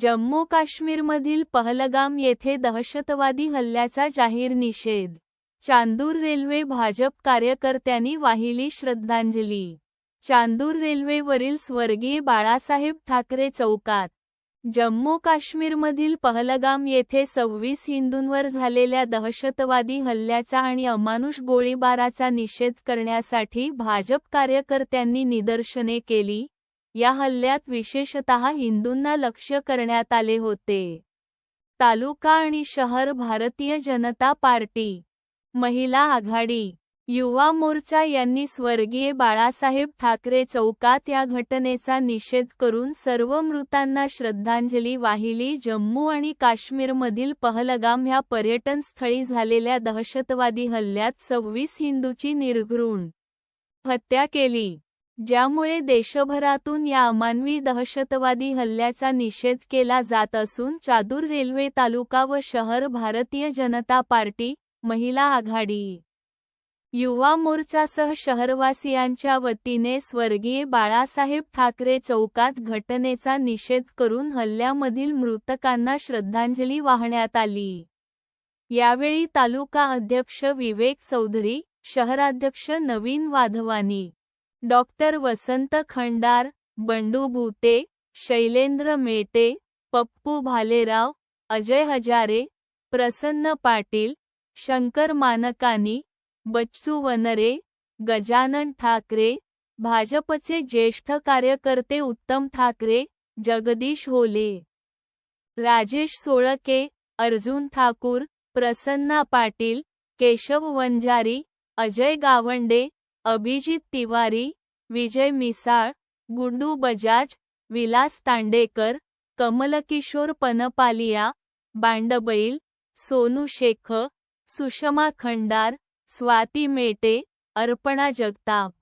जम्मू काश्मीरमधील पहलगाम येथे दहशतवादी हल्ल्याचा जाहीर निषेध. चांदूर रेल्वे भाजप कार्यकर्त्यांनी वाहिली श्रद्धांजली. चांदूर रेल्वेवरील स्वर्गीय बाळासाहेब ठाकरे चौकात. जम्मू काश्मीरमधील पहलगाम येथे सव्वीस हिंदूंवर झालेल्या दहशतवादी हल्ल्याचा आणि अमानुष गोळीबाराचा निषेध करण्यासाठी भाजप कार्यकर्त्यांनी निदर्शने केली. या हल्ल्यात विशेषतः हिंदूंना लक्ष्य करण्यात आले होते. तालुका आणि शहर भारतीय जनता पार्टी महिला आघाडी युवा मोर्चा यांनी स्वर्गीय बाळासाहेब ठाकरे चौकात या घटनेचा निषेध करून सर्व मृतांना श्रद्धांजली वाहिली. जम्मू आणि काश्मीरमधील पहलगाम ह्या पर्यटन स्थळी झालेल्या दहशतवादी हल्ल्यात सव्वीस हिंदूची निर्घृण हत्या केली. ज्यामुळे देशभरातून या अमानवी दहशतवादी हल्ल्याचा निषेध केला जात असून चादूर रेल्वे तालुका व शहर भारतीय जनता पार्टी महिला आघाडी. युवा मोर्चासह शहरवासियांच्या वतीने स्वर्गीय बाळासाहेब ठाकरे चौकात घटनेचा निषेध करून हल्ल्यामधील मृतकांना श्रद्धांजली वाहण्यात आली. यावेळी तालुका अध्यक्ष विवेक चौधरी शहराध्यक्ष नवीन वाधवानी डॉक्टर वसंत खंडार बंडू भूते शैलेंद्र मेटे पप्पू भालेराव अजय हजारे प्रसन्न पाटील शंकर मानकानी बच्चू वनरे गजानन ठाकरे भाजपचे ज्येष्ठ कार्यकर्ते उत्तम ठाकरे जगदीश होले राजेश सोळके अर्जुन ठाकूर प्रसन्ना पाटील केशव वंजारी अजय गावंडे अभिजित तिवारी विजय मिसाळ गुंडू बजाज विलास तांडेकर कमलकिशोर पनपालिया बांडबैल सोनू शेख सुषमा खंडार स्वाती मेटे अर्पणा जगताप.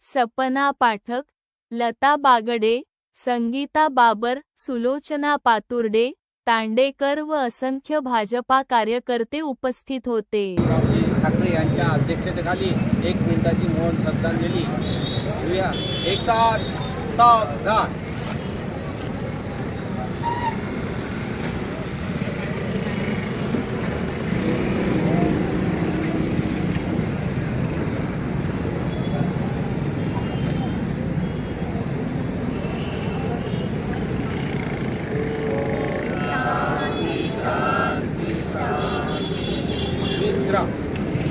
सपना पाठक लता बागडे संगीता बाबर सुलोचना पातुर्डे तांडेकर व असंख्य भाजपा कार्यकर्ते उपस्थित होते. ठाकरे यांच्या अध्यक्षतेखाली एक मिनिटाची मौन श्रद्धांजली. एक सात सावधान